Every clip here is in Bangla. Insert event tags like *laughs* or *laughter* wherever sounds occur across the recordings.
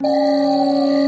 দিবস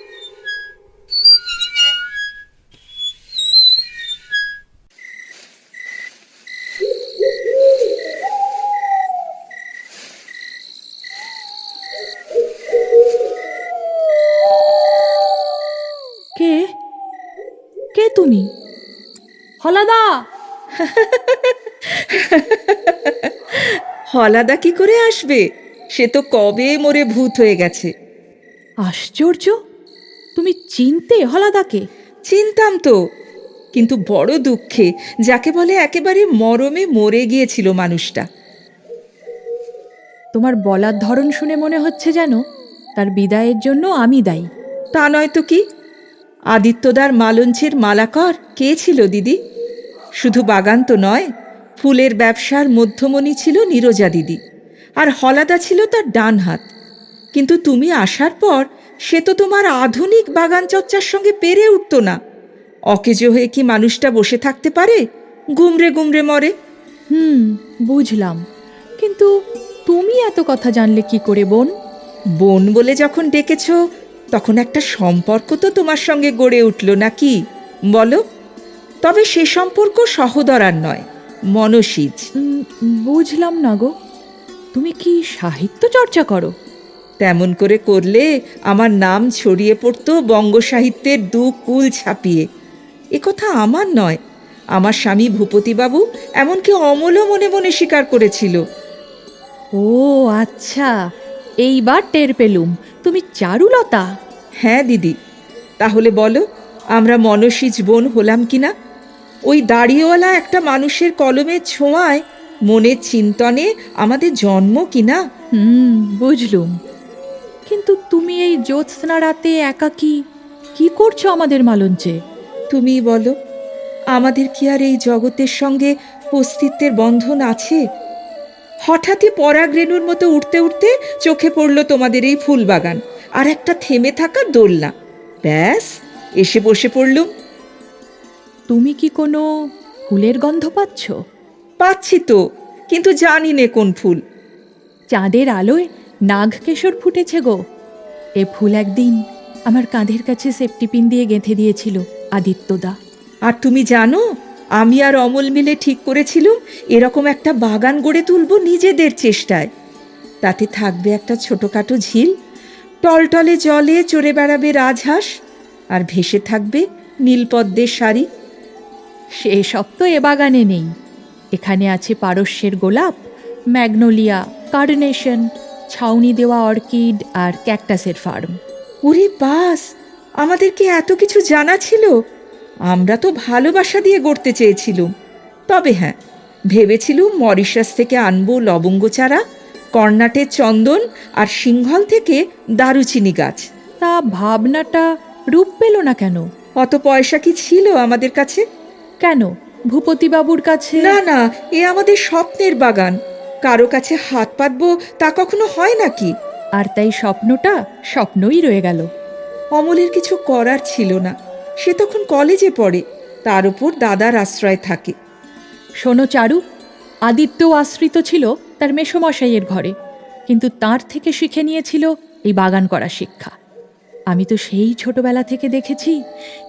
তুমি? হলাদা! *laughs* হলাদা কি করে আসবে? সে তো কবে মরে ভূত হয়ে গেছে। আশ্চর্য! তুমি চিনতে হলাদাকে? চিনতাম তো। কিন্তু বড় দুঃখে যাকে বলে একেবারে মরমে মরে গিয়েছিল মানুষটা। তোমার বলার ধরন শুনে মনে হচ্ছে যেন তার বিদায়ের জন্য আমি দায়ী। তা নয় তো কি? আদিত্যদার মালঞ্চের মালাকর কে ছিল দিদি? শুধু বাগান তো নয় ফুলের ব্যবসার মধ্যমণি ছিল নীরজা দিদি আর হলাদা ছিল তার ডান হাত। কিন্তু তুমি আসার পর সে তো তোমার আধুনিক বাগান চর্চার সঙ্গে পেরে উঠতো না। অকেজো হয়ে কি মানুষটা বসে থাকতে পারে? গুমরে গুমরে মরে। হুম বুঝলাম। কিন্তু তুমি এত কথা জানলে কি করে বোন? বোন বলে যখন ডেকেছ তখন একটা সম্পর্ক তো তোমার সঙ্গে গড়ে উঠল নাকি? বলো। তবে সে সম্পর্ক সহদরার নয় মনসিজ। বুঝলাম না গো। তুমি কি সাহিত্য চর্চা করো? তেমন করে করলে আমার নাম ছড়িয়ে পড়তো বঙ্গ সাহিত্যের দু কুল ছাপিয়ে। এ কথা আমার নয়। আমার স্বামী ভূপতিবাবু এমনকি অমলও মনে মনে স্বীকার করেছিল। ও আচ্ছা। এইবার টের পেলুম। তুমি চারুলতা? হ্যাঁ দিদি। তাহলে বলো আমরা মনসিজ বোন হলাম কিনা? ওই দাড়িওয়ালা একটা মানুষের কলমে ছোঁয়ায় মনের চিন্তনে আমাদের জন্ম কি না হুম বুঝলুম। কিন্তু তুমি এই জ্যোৎস্না রাতে একাকি কি করছ আমাদের মালঞ্চে? তুমি বলো আমাদের কি আর এই জগতের সঙ্গে অস্তিত্বের বন্ধন আছে? হঠাৎই পরাগ রেণুর মতো উঠতে উঠতে চোখে পড়ল তোমাদের এই ফুল বাগান আর একটা থেমে থাকা দোলনা। ব্যাস এসে বসে পড়লুম। তুমি কি কোনো ফুলের গন্ধ পাচ্ছ? পাচ্ছি তো কিন্তু জানি নে কোন ফুল। চাঁদের আলোয় নাগকেশর ফুটেছে গো। এ ফুল একদিন আমার কাঁধের কাছে সেফটিপিন দিয়ে গেঁথে দিয়েছিল আদিত্যদা। আর তুমি জানো আমি আর অমল মিলে ঠিক করেছিলুম এরকম একটা বাগান গড়ে তুলব নিজেদের চেষ্টায়। তাতে থাকবে একটা ছোটোখাটো ঝিল টলটলে জলে চড়ে বেড়াবে রাজহাঁস আর ভেসে থাকবে নীলপদ্মের শাড়ি। সেসব তো এ বাগানে নেই। এখানে আছে পারস্যের গোলাপ ম্যাগনোলিয়া কার্নেশন ছাউনি দেওয়া অর্কিড আর ক্যাকটাসের ফার্ম। উরে বাস আমাদের কি এত কিছু জানা ছিল? আমরা তো ভালোবাসা দিয়ে গড়তে চেয়েছিলুম। তবে হ্যাঁ ভেবেছিলুম মরিশাস থেকে আনব লবঙ্গ চারা কর্ণাটের চন্দন আর সিংহল থেকে দারুচিনি গাছ। তা ভাবনাটা রূপ পেল না কেন? অত পয়সা কি ছিল আমাদের কাছে? কেন? ভূপতিবাবুর কাছে না না এ আমাদের স্বপ্নের বাগান। কারও কাছে হাত পাতবো তা কখনো হয় নাকি আর তাই স্বপ্নটা স্বপ্নই রয়ে গেল। অমলের কিছু করার ছিল না। সে তখন কলেজে পড়ে তার উপর দাদার আশ্রয় থাকে। শোনো চারু আদিত্য আশ্রিত ছিল তার মেসমশাইয়ের ঘরে কিন্তু তার থেকে শিখে নিয়েছিল এই বাগান করা শিক্ষা। আমি তো সেই ছোটবেলা থেকে দেখেছি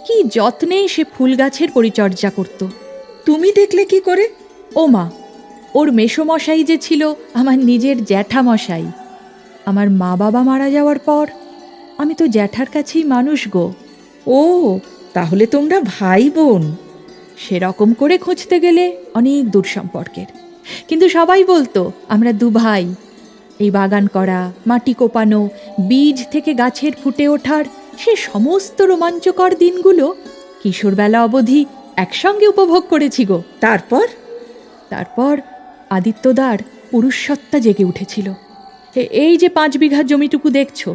কি যত্নেই সে ফুল গাছের পরিচর্যা করত। তুমি দেখলে কি করে? ও মা ওর মেসোমশাই যে ছিল আমার নিজের জ্যাঠামশাই। আমার মা বাবা মারা যাওয়ার পর আমি তো জ্যাঠার কাছেই মানুষ গো। ও তাহলে তোমরা ভাই বোন সেরকম করে খুঁজতে গেলে অনেক দূর সম্পর্কের। কিন্তু সবাই বলতো আমরা দু ভাই। এই বাগান করা মাটি কোপানো বীজ থেকে গাছের ফুটে ওঠার সে সমস্ত রোমাঞ্চকর দিনগুলো কিশোরবেলা অবধি একসঙ্গে উপভোগ করেছি গো। তারপর? তারপর আদিত্যদার পুরুষসত্তা জেগে উঠেছিল। এই যে পাঁচ বিঘা জমিটুকু দেখছ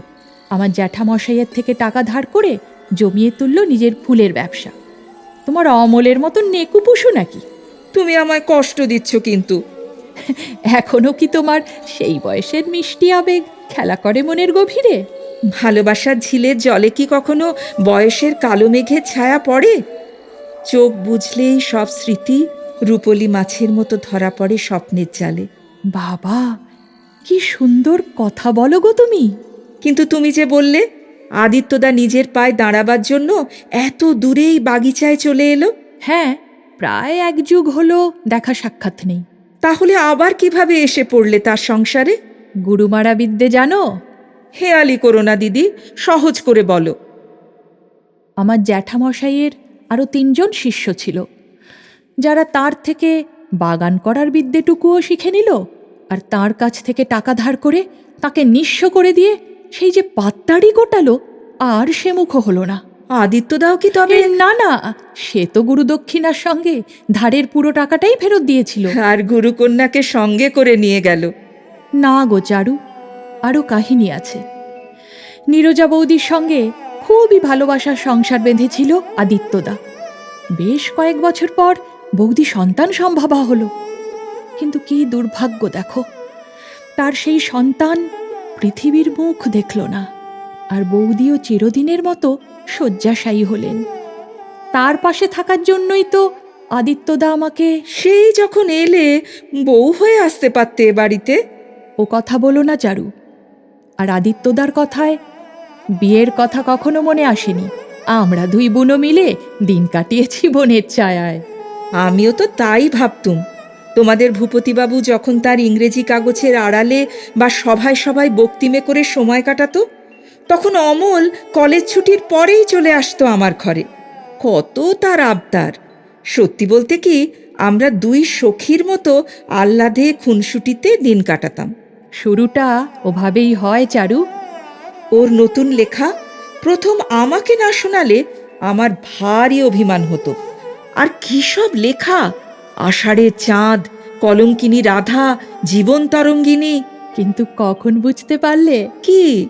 আমার জ্যাঠামশাইয়ের থেকে টাকা ধার করে জমিয়ে তুলল নিজের ফুলের ব্যবসা। তোমার অমলের মতো নেকু পুষু নাকি? তুমি আমায় কষ্ট দিচ্ছ কিন্তু। এখনও কি তোমার সেই বয়সের মিষ্টি আবেগ খেলা করে মনের গভীরে? ভালোবাসার ঝিলের জলে কি কখনো বয়সের কালো মেঘের ছায়া পড়ে? চোখ বুঝলেই সব স্মৃতি রূপলি মাছের মতো ধরা পড়ে স্বপ্নের জালে। বাবা কি সুন্দর কথা বলো গো তুমি। কিন্তু তুমি যে বললে আদিত্যদা নিজের পায়ে দাঁড়াবার জন্য এত দূরেই বাগিচায় চলে এলো? হ্যাঁ প্রায় এক যুগ হলো দেখা সাক্ষাৎ নেই। তাহলে আবার কীভাবে এসে পড়লে তার সংসারে? গুরুমারা বিদ্যে জানো? হেয়ালি করো না দিদি সহজ করে বলো। আমার জ্যাঠামশাইয়ের আরও তিনজন শিষ্য ছিল। যারা তার থেকে বাগান করার বিদ্যেটুকুও শিখে নিল আর তার কাছ থেকে টাকা ধার করে তাকে নিঃস্ব করে দিয়ে সেই যে পাত্তাড়ি গোটালো আর সে মুখ হলো না। আদিত্যদাও কি তবে? না না সে তো গুরুদক্ষিণার সঙ্গে ধারের পুরো টাকাটাই ফেরত দিয়েছিল। আর গুরুকন্যাকে সঙ্গে করে নিয়ে গেল। না গো চারু আরও কাহিনী আছে। নীরজা বৌদির সঙ্গে খুবই ভালোবাসার সংসার বেঁধেছিল আদিত্যদা বেশ কয়েক বছর পর বৌদি সন্তান সম্ভবা হলো। কিন্তু কি দুর্ভাগ্য দেখো তার সেই সন্তান পৃথিবীর মুখ দেখল না, আর বৌদিও চিরদিনের মতো শয্যাশায়ী হলেন। তার পাশে থাকার জন্যই তো আদিত্যদা আমাকে সেই যখন এলে বউ হয়ে আসতে পারতে এ বাড়িতে। ও কথা বলো না, চারু। আর আদিত্যদার কথায় বিয়ের কথা কখনো মনে আসেনি। আমরা দুই বুনো মিলে দিন কাটিয়েছি বোনের ছায়ায়। আমিও তো তাই ভাবতুম। তোমাদের ভূপতিবাবু যখন তার ইংরেজি কাগজের আড়ালে বা সভায় সভায় বক্তিমে করে সময় কাটাতো তখন অমল কলেজ ছুটির পরেই চলে আসতো আমার ঘরে। কত তার আবদার! সত্যি বলতে কি আমরা দুই সখীর মতো আহ্লাদে খুনসুটিতে দিন কাটাতাম। শুরুটা ওভাবেই হয় চারু। ওর নতুন লেখা প্রথম আমাকে না শোনালে আমার ভারী অভিমান হতো। আর কী সব লেখা! আষাঢ়ের চাঁদ কলঙ্কিনী রাধা জীবন তরঙ্গিনী। কিন্তু কখন বুঝতে পারলে? কি?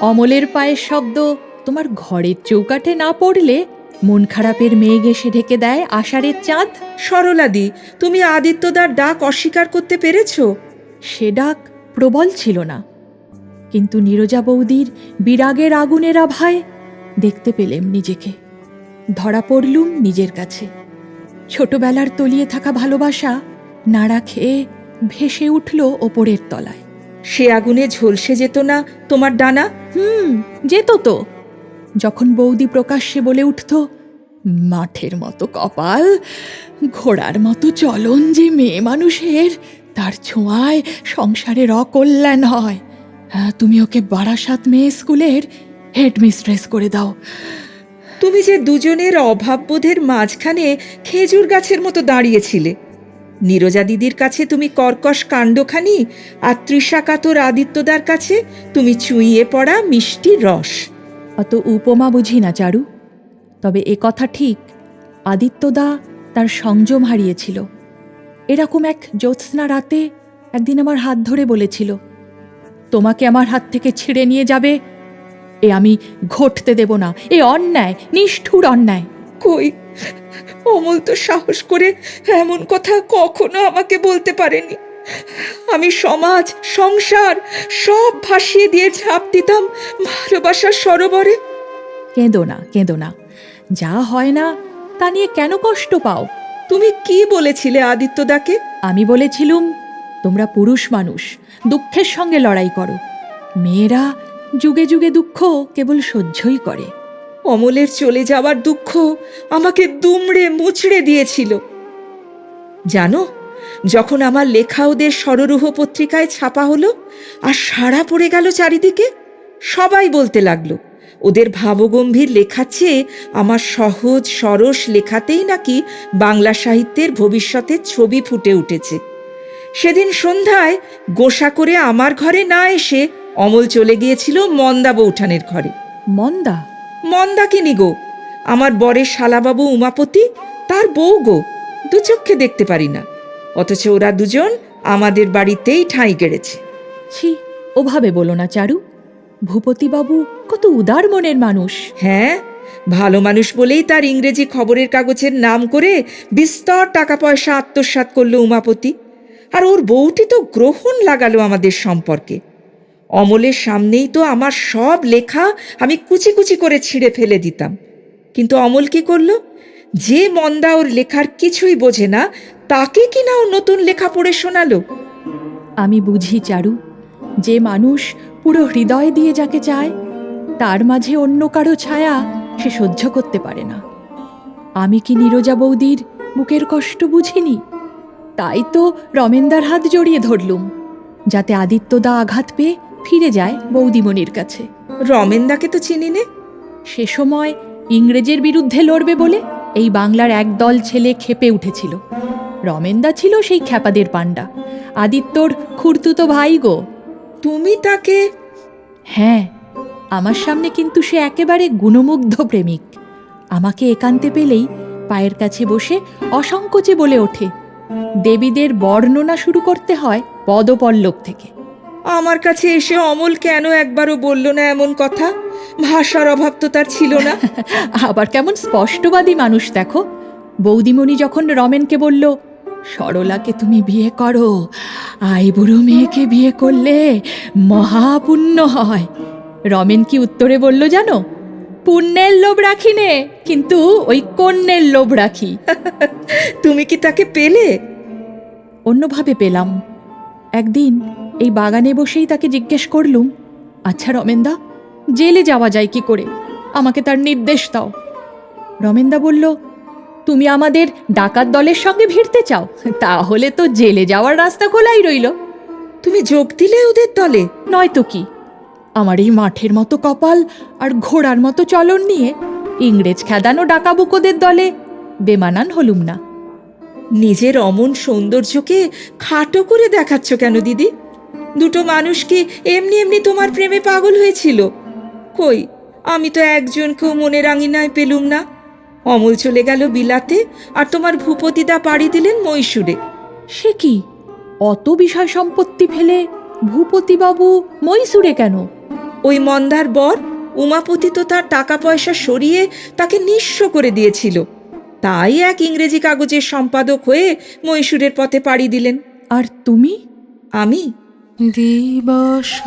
অমলের পায়ের শব্দ তোমার ঘরের চৌকাঠে না পড়লে মন খারাপের মেঘ এসে ঢেকে দেয় আষাঢ়ের চাঁদ? সরলাদি তুমি আদিত্যদার ডাক অস্বীকার করতে পেরেছ? সে ডাক প্রবল ছিল না। কিন্তু নীরজা বৌদির বিরাগের আগুনের আভায় দেখতে পেলেম নিজেকে। ধরা পড়লুম নিজের কাছে। ছোটবেলার তলিয়ে থাকা ভালোবাসা নাড়া খেয়ে ভেসে উঠল ওপরের তলায়। সে আগুনে ঝলসে যেত না তোমার ডানা? হুম যেত তো। যখন বৌদি প্রকাশ্যে বলে উঠত মাঠের মতো কপাল ঘোড়ার মতো চলন যে মেয়ে মানুষের তার ছোঁয়ায় সংসারের অকল্যাণ হয়। হ্যাঁ, তুমি ওকে বারাসাত মেয়ে স্কুলের হেডমিস্ট্রেস করে দাও। তুমি যে দুজনের অভাববোধের মাঝখানে খেজুর গাছের মতো দাঁড়িয়েছিলে। নীরজা দিদির কাছে তুমি কর্কশ কাণ্ডখানি আর তৃষাকাতর আদিত্যদার কাছে তুমি চুইয়ে পড়া মিষ্টি রস। অত উপমা বুঝি না, চারু। তবে এ কথা ঠিক, আদিত্যদা তার সংযম হারিয়েছিল। এরকম এক জ্যোৎস্না রাতে একদিন আমার হাত ধরে বলেছিল, তোমাকে আমার হাত থেকে ছিঁড়ে নিয়ে যাবে এ আমি ঘটতে দেব না। এ অন্যায় নিষ্ঠুর অন্যায়। কই? অমল তো সাহস করে এমন কথা কখনো আমাকে বলতে পারেনি। আমি সমাজ সংসার সব ভাসিয়ে দিয়ে ঝাঁপ দিতাম ভালোবাসার সরোবরে। কেঁদো না কেঁদো না। যা হয় না তা নিয়ে কেন কষ্ট পাও? তুমি কি বলেছিলে আদিত্যদাকে আমি বলেছিলুম তোমরা পুরুষ মানুষ দুঃখের সঙ্গে লড়াই করো। মেয়েরা যুগে যুগে দুঃখ কেবল সহ্যই করে। অমলের চলে যাওয়ার দুঃখ আমাকে দুমড়ে মুচড়ে দিয়েছিল। জানো, যখন আমার লেখা ওদের সররুহ পত্রিকায় ছাপা হলো আর সাড়া পড়ে গেল চারিদিকে, সবাই বলতে লাগল, ওদের ভাবগম্ভীর লেখা চেয়ে আমার সহজ সরস লেখাতেই নাকি বাংলা সাহিত্যের ভবিষ্যতের ছবি ফুটে উঠেছে। সেদিন সন্ধ্যায় গোসা করে আমার ঘরে না এসে অমল চলে গিয়েছিল মন্দা বৌঠানের ঘরে। মন্দা? মন্দাকিনী গো? আমার বরের শালাবাবু উমাপতি তার বউ গো? দু চক্ষে দেখতে পারি না। অথচ ওরা দুজন আমাদের বাড়িতেই ঠাঁই গেড়েছে ছি ওভাবে বলো না চারু। ভূপতিবাবু কত উদার মনের মানুষ। হ্যাঁ ভালো মানুষ বলেই তার ইংরেজি খবরের কাগজের নাম করে বিস্তর টাকা পয়সা আত্মসাৎ করল উমাপতি। আর ওর বউটি তো গ্রহণ লাগালো আমাদের সম্পর্কে। অমলের সামনেই তো আমার সব লেখা আমি কুচি কুচি করে ছিঁড়ে ফেলে দিতাম। কিন্তু অমল কি করল? যে মন্দা ওর লেখার কিছুই বোঝে না, তাকে কিনা ও নতুন লেখা পড়ে শোনালো? আমি বুঝি চারু, যে মানুষ পুরো হৃদয় দিয়ে যাকে চায়, তার মাঝে অন্য কারও ছায়া সে সহ্য করতে পারে না। আমি কি নীরজা বৌদির বুকের কষ্ট বুঝিনি? তাই তো রমেনদার হাত জড়িয়ে ধরলুম, যাতে আদিত্যদা আঘাত পেয়ে ফিরে যায় বৌদিমণির কাছে। রমেনদাকে তো চিনি নে সে সময় ইংরেজের বিরুদ্ধে লড়বে বলে এই বাংলার একদল ছেলে খেপে উঠেছিল। রমেনদা ছিল সেই খ্যাপাদের পাণ্ডা। আদিত্যর খুড়তুতো ভাই গো। তুমি তাকে হ্যাঁ আমার সামনে কিন্তু সে একেবারে গুণমুগ্ধ প্রেমিক। আমাকে একান্তে পেলেই পায়ের কাছে বসে অসংকোচে বলে ওঠে দেবীদের বর্ণনা শুরু করতে হয় পদপল্লব থেকে। আমার কাছে এসে অমল কেন একবারও বলল না এমন কথা? ভাষার অভাব তো তার ছিল না। *laughs* আবার কেমন স্পষ্টবাদী মানুষ দেখো। বৌদিমণি যখন রমেনকে বলল সরলাকে তুমি বিয়ে করো আইবুড়ো মেয়েকে বিয়ে করলে মহাপুণ্য হয়। রমেন কি উত্তরে বলল জানো? পুণ্যের লোভ রাখি নে কিন্তু ওই কন্যের লোভ রাখি। *laughs* তুমি কি তাকে পেলে? অন্যভাবে পেলাম। একদিন এই বাগানে বসেই তাকে জিজ্ঞেস করলুম আচ্ছা রমেনদা, জেলে যাওয়া যায় কি করে? আমাকে তার নির্দেশ দাও। রমেনদা বলল, তুমি আমাদের ডাকাত দলের সঙ্গে ভিড়তে চাও, তাহলে তো জেলে যাওয়ার রাস্তা খোলাই রইল। তুমি যোগ দিলে ওদের দলে, নয়তো কি? আমার এই মাঠের মতো কপাল আর ঘোড়ার মতো চলন নিয়ে ইংরেজ খেদানো ডাকাবুকোদের দলে বেমানান হলুম না। নিজের অমন সৌন্দর্যকে খাটো করে দেখাচ্ছ কেন দিদি? দুটো মানুষ কি এমনি এমনি তোমার প্রেমে পাগল হয়েছিল। কই আমি তো একজনকেও মনে রাঙিনায় পেলুম না। অমল চলে গেল বিলাতে আর তোমার ভূপতিদা পাড়ি দিলেন মহীশূরে। সে কি? অত বিষয় সম্পত্তি ফেলে ভূপতিবাবু মৈসুরে কেন? ওই মন্দার বর উমাপতি তো তার টাকা পয়সা সরিয়ে তাকে নিঃস্ব করে দিয়েছিল। তাই এক ইংরেজি কাগজের সম্পাদক হয়ে মহীশূরের পথে পাড়ি দিলেন। আর তুমি? আমি? দিবস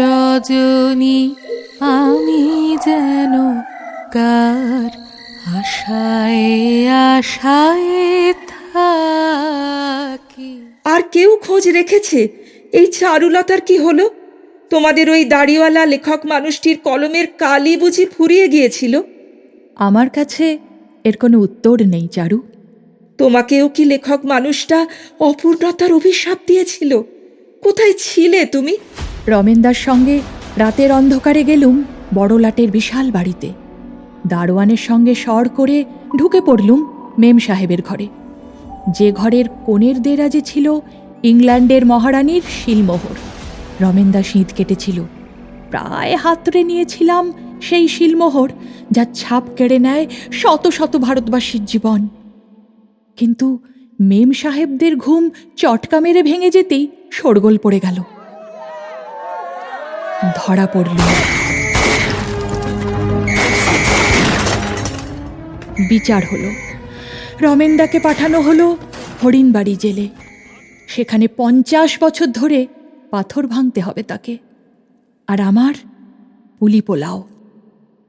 রজনী আমি যেন কার আশায় আশায় থাকি। আর কেউ খোঁজ রেখেছে? এই চারুলতার কি হলো? তোমাদের ওই দাড়িওয়ালা লেখক মানুষটির কলমের কালি বুঝি ফুরিয়ে গিয়েছিল? আমার কাছে এর কোনো উত্তর নেই চারু। তোমাকেও কি লেখক মানুষটা অপূর্ণতার অভিশাপ দিয়েছিল? কোথায় ছিলে তুমি? রমেনদার সঙ্গে রাতের অন্ধকারে গেলুম বড়লাটের বিশাল বাড়িতে। দারোয়ানের সঙ্গে সর করে ঢুকে পড়লুম মেম সাহেবের ঘরে। যে ঘরের কোণের দেরাজে ছিল ইংল্যান্ডের মহারানীর শিলমোহর। রমেনদা শীত কেটেছিল। প্রায় হাতড়ে নিয়েছিলাম সেই শিলমোহর, যা ছাপ কেড়ে নেয় শত শত ভারতবাসীর জীবন। কিন্তু মেম সাহেবদের ঘুম চটকা মেরে ভেঙে যেতেই শোরগোল পড়ে গেল। ধরা পড়ল। বিচার হলো। রমেনদাকে পাঠানো হলো হরিণবাড়ি জেলে। সেখানে পঞ্চাশ বছর ধরে পাথর ভাঙতে হবে তাকে। আর আমার পুলি পোলাও।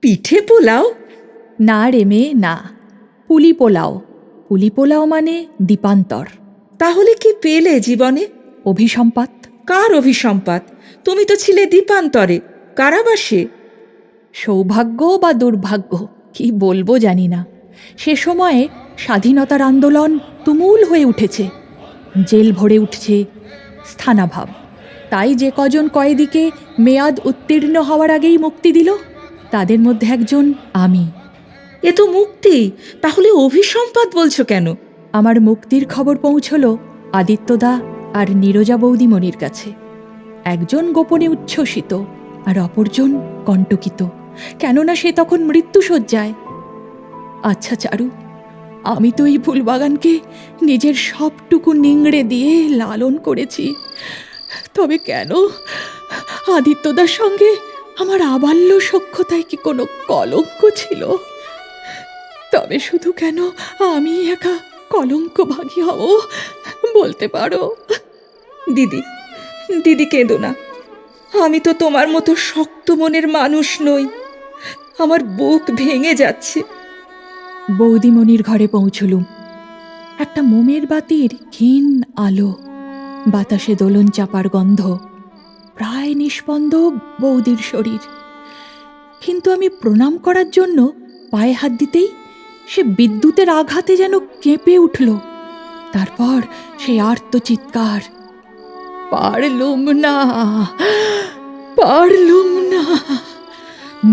পিঠে পোলাও? না রে মেয়ে না। পুলি পোলাও। পুলি পোলাও মানে দীপান্তর। তাহলে কি পেলে জীবনে? অভিসম্পাত? কার অভিসম্পাত? তুমি তো ছিলে দ্বীপান্তরে কারাবাসে। সৌভাগ্য বা দুর্ভাগ্য কি বলব জানি না। সে সময়ে স্বাধীনতার আন্দোলন তুমুল হয়ে উঠেছে। জেল ভরে উঠছে স্থানাভাব। তাই যে কজন কয়েদিকে মেয়াদ উত্তীর্ণ হওয়ার আগেই মুক্তি দিল তাদের মধ্যে একজন আমি। এ তো মুক্তি! তাহলে অভিসম্পাদ বলছো কেন? আমার মুক্তির খবর পৌঁছলো আদিত্যদা আর নীরজা বৌদিমণির কাছে। একজন গোপনে উচ্ছ্বসিত আর অপরজন কণ্টকিত। কেননা সে তখন মৃত্যুসজ্জায় আচ্ছা চারু, আমি তো এই ফুলবাগানকে নিজের সবটুকু নিংড়ে দিয়ে লালন করেছি। তবে কেন? আদিত্যদার সঙ্গে আমার আবাল্য সক্ষতায় কি কোনো কলঙ্ক ছিল? তবে শুধু কেন আমি একা কলঙ্ক ভাগী হব বলতে পারো? দিদি দিদি কেঁদো না। আমি তো তোমার মতো শক্ত মনের মানুষ নই। আমার বুক ভেঙে যাচ্ছে। বৌদিমণির ঘরে পৌঁছলুম। একটা মোমের বাতির ক্ষীণ আলো, বাতাসে দোলন চাপার গন্ধ, প্রায় নিষ্পন্দ বৌদির শরীর। কিন্তু আমি প্রণাম করার জন্য পায়ে হাত দিতেই সে বিদ্যুতের আঘাতে যেন কেঁপে উঠল। তারপর সেই আর্তচিৎকার পারলুম না পারলুম না,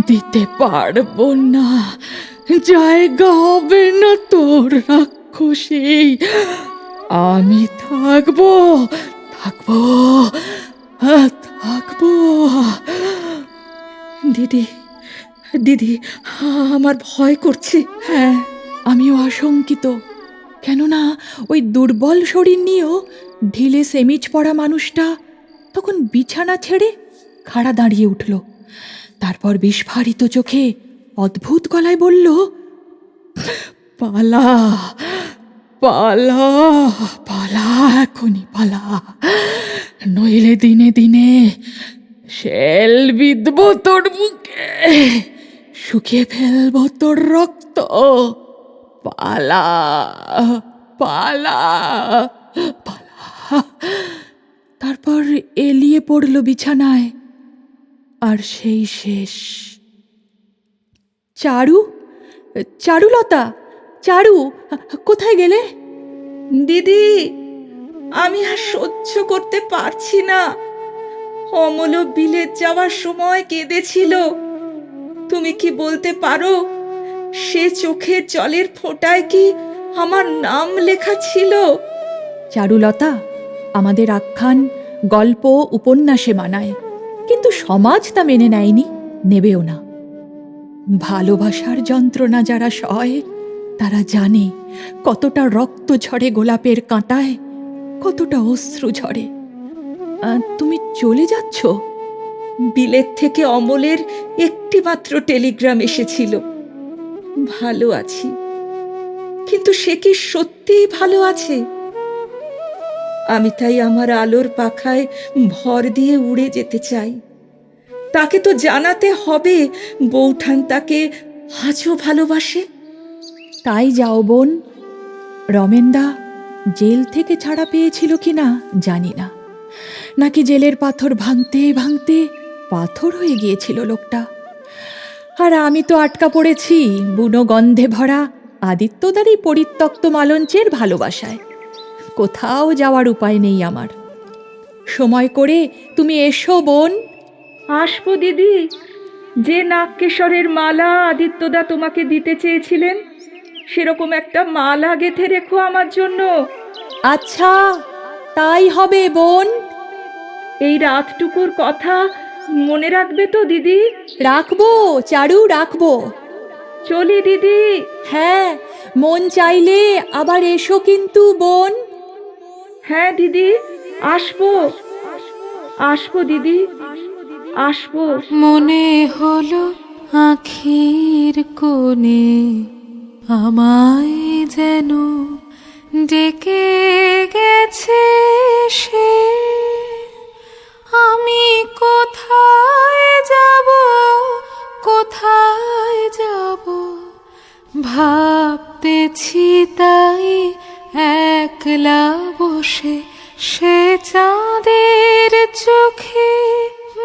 দিতে পারব না, জায়গা হবে না তোর রাক্ষসী আমি থাকব থাকব থাকব। দিদি দিদি, আমার ভয় করছে। হ্যাঁ আমিও আশঙ্কিত। কেননা ওই দুর্বল শরীর নিয়েও ঢিলে সেমিজ পড়া মানুষটা তখন বিছানা ছেড়ে খাড়া দাঁড়িয়ে উঠল। তারপর বিস্ফারিত চোখে অদ্ভুত গলায় বলল, পালা পালা পালা, এখনই পালা। নইলে দিনে দিনে শেল বিদব তোর মুখে শুকিয়ে ফেলব তোর রক্ত। পালা পালা পালা *laughs* তারপর এলিয়ে পড়ল বিছানায়। আর সেই শেষ। চারু? চারুলতা? চারু কোথায় গেলে? দিদি আমি আর সহ্য করতে পারছি না। অমল বিলেত যাওয়ার সময় কেঁদেছিল। তুমি কি বলতে পারো? সে চোখের জলের ফোঁটায় কি আমার নাম লেখা ছিল? চারুলতা? আমাদের আখ্যান, গল্প, উপন্যাসে মানায়, কিন্তু সমাজ তা মেনে নেয়নি, নেবেও না। ভালোবাসার যন্ত্রণা যারা সয়, তারা জানে কতটা রক্ত ঝরে গোলাপের কাঁটায়, কতটা অশ্রু ঝরে। তুমি চলে যাচ্ছ? বিলেত থেকে অমলের একটি মাত্র টেলিগ্রাম এসেছিল। ভালো আছি। কিন্তু সে কি সত্যিই ভালো আছে? আমি তাই আমার আলোর পাখায় ভর দিয়ে উড়ে যেতে চাই। তাকে তো জানাতে হবে, বৌঠান তাকে আজও ভালোবাসে। তাই যাও বোন, রমেনদা জেল থেকে ছাড়া পেয়েছিল কি না জানি না। নাকি জেলের পাথর ভাঙতে ভাঙতে পাথর হয়ে গিয়েছিল লোকটা। আর আমি তো আটকা পড়েছি, বুনো গন্ধে ভরা আদিত্যদারই পরিত্যক্ত মালঞ্চের ভালোবাসায়। কোথাও যাওয়ার উপায় নেই আমার। সময় করে তুমি এসো বোন। আসব দিদি। যে নাগকেশরের মালা আদিত্যদা তোমাকে দিতে চেয়েছিলেন সেরকম একটা মালা গেথে রেখো আমার জন্য। আচ্ছা তাই হবে বোন। এই রাতটুকুর কথা মনে রাখবে তো দিদি? রাখব চারু রাখব। চলি দিদি। হ্যাঁ মন চাইলে আবার এসো কিন্তু বোন। হ্যাঁ দিদি, আসব। আসব, দিদি, আসব। মনে হলো আখির কোণে আমায় যেন ডেকে গেছে সে। আমি কোথায় যাব কোথায় যাব? ভাবতেছি তাই একলা বসে সে চাঁদের চোখে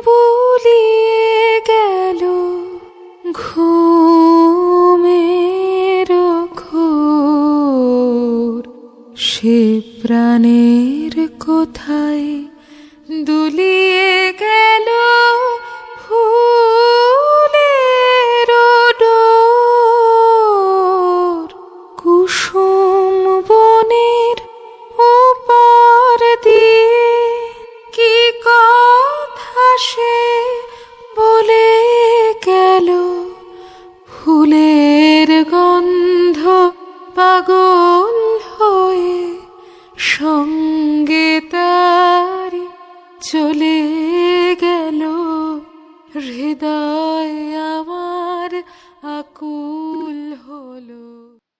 বলিয়ে গেল। ঘুমের ঘোর সে প্রাণের কোথায় দুলি